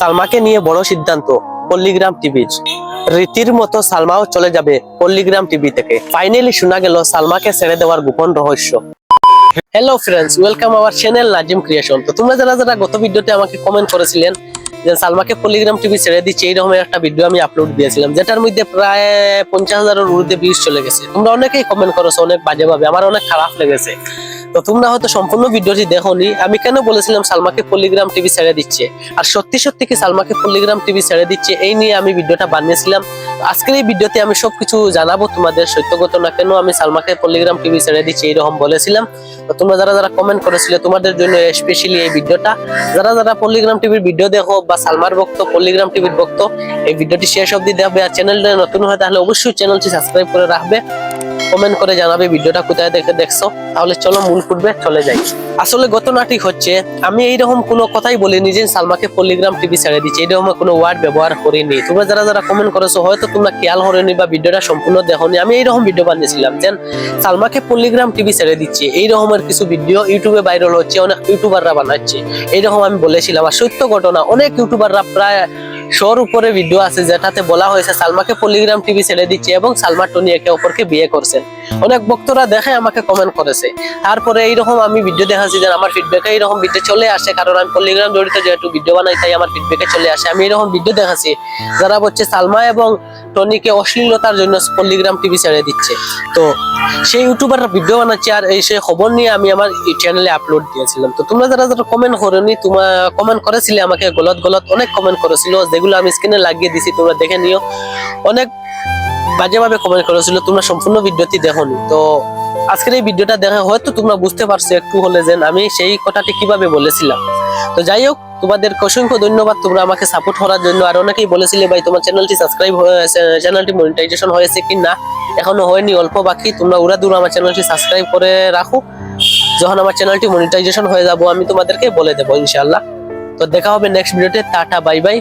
সালমাকে নিয়ে বড় সিদ্ধান্ত, পল্লিগ্রাম টিভির রীতির মতো সালমাও চলে যাবে পল্লিগ্রাম টিভি থেকে। ফাইনালি শোনা গেল সালমাকে ছেড়ে দেওয়ার গোপন রহস্য। Hello friends welcome our channel Nazim creation তো তোমরা যারা যারা গত ভিডিওতে আমাকে কমেন্ট করেছিলেন যে সালমাকে পল্লিগ্রাম টিভি ছেড়ে দিচ্ছে এইরকম একটা ভিডিও আমি আপলোড দিয়েছিলাম, যেটার মধ্যে প্রায় পঞ্চাশ হাজারের ঊর্ধ্বে ভিউজ চলে গেছে। তোমরা অনেকেই কমেন্ট করেছ অনেক বাজে ভাবে, আমার অনেক খারাপ লেগেছে। তো তোমরা হয়তো সম্পূর্ণ ভিডিওটি দেখোনি। আমি কেন বলেছিলাম সালমাকে পল্লিগ্রাম টিভি ছেড়ে দিচ্ছে? আর সত্যি সত্যি কি সালমাকে পল্লিগ্রাম টিভি ছেড়ে দিচ্ছে? এই নিয়ে আমি ভিডিওটা বানিয়েছিলাম। আজকের এই ভিডিওতে আমি সবকিছু জানাব তোমাদের সত্য ঘটনা কেন আমি সালমাকে পল্লিগ্রাম টিভি ছেড়ে দিচ্ছি এইরকম বলেছিলাম। তো তোমরা যারা যারা কমেন্ট করেছিলে, তোমাদের জন্য স্পেশালি এই ভিডিওটা। যারা যারা পল্লিগ্রাম টিভির ভিডিও দেখো বা সালমার ভক্ত পল্লিগ্রাম টিভির ভক্ত, এই ভিডিওটি শেষ অব্দি দেখবে। আর চ্যানেলটা নতুন হয় তাহলে অবশ্যই চ্যানেলটি সাবস্ক্রাইব করে রাখবে। কমেন্ট করে জানাবে ভিডিওটা কোথায় দেখে দেখছ। তাহলে চলো মূল পূর্বে চলে যাই। আসলে ঘটনাটি হচ্ছে, আমি এইরকম কোনো কথাই বলিনি যে সালমাকে পল্লিগ্রাম টিভি ছেড়ে দিচ্ছি এইরকম কোনো ওয়ার্ড ব্যবহার করিনি। তোমরা যারা যারা কমেন্ট করেছ, হয়তো তোমরা খেয়াল করেনি বা ভিডিওটা সম্পূর্ণ দেখোনি। আমি এইরকম ভিডিও বানিয়েছিলাম যে সালমাকে পল্লিগ্রাম টিভি ছেড়ে দিচ্ছে। এই রকমের কিছু ভিডিও ইউটিউবে ভাইরাল হচ্ছে, অনেক ইউটিউবাররা বানাচ্ছে। এইরকম আমি বলেছিলাম। আর সত্য ঘটনা, অনেক ইউটিউবাররা প্রায় শোর উপরে ভিডিও আছে, যেটাতে বলা হয়েছে সালমাকে পলিগ্রাম টিভি ছেড়ে দিচ্ছে এবং সালমা টনি একে অপরকে বিয়ে করছেন অনেক ভক্তরা দেখে আমাকে কমেন্ট করেছে। তারপরে এইরকম আমি ভিডিও দেখাচ্ছি যে আমার ফিডব্যাকে এইরকম ভিডিও চলে আসে, কারণ আমি পলিগ্রাম জড়িত যেহেতু ভিডিও বানাই, তাই আমার ফিডব্যাকে চলে আসে। আমি এরকম ভিডিও দেখাচ্ছি, যারা বলছে সালমা এবং টনিকে অশ্লীলতার জন্য পলিগ্রাম টিভি ছেড়ে দিচ্ছে। তো সেই ইউটিউবাররা ভিডিও বানাচ্ছে আর এই সেই খবর নিয়ে আমি আমার চ্যানেলে আপলোড দিয়েছিলাম তো তোমরা যারা যারা কমেন্ট করেনি তোমার কমেন্ট করেছিলে আমাকে গলত গলত, অনেক কমেন্ট করেছিল। যেগুলো আমি স্ক্রিনে লাগিয়ে দিছি, তোমরা দেখে নিও। অনেক বাজেভাবে কমেন্ট করেছিল, তোমরা সম্পূর্ণ ভিডিওটি দেখো তো আজকের এই ভিডিওটা দেখে হয়তো তোমরা বুঝতে পারছ একটু হলে যে আমি সেই কথাটি কীভাবে বলেছিলাম। তো যাই হোক তোমাদের অসংখ্য ধন্যবাদ, তোমরা আমাকে সাপোর্ট করার জন্য। আর অনেকেই বলেছিলে, ভাই, তোমার চ্যানেলটি সাবস্ক্রাইব চ্যানেলটি মনিটাইজেশন হয়েছে কি না? এখনও হয়নি, অল্প বাকি। তোমরা উড়া দূর আমার চ্যানেলটি সাবস্ক্রাইব করে রাখো। যখন আমার চ্যানেলটি মনিটাইজেশন হয়ে যাব, আমি তোমাদেরকে বলে দেবো ইনশাল্লাহ তো দেখা হবে নেক্সট ভিডিওতে টাটা বাই বাই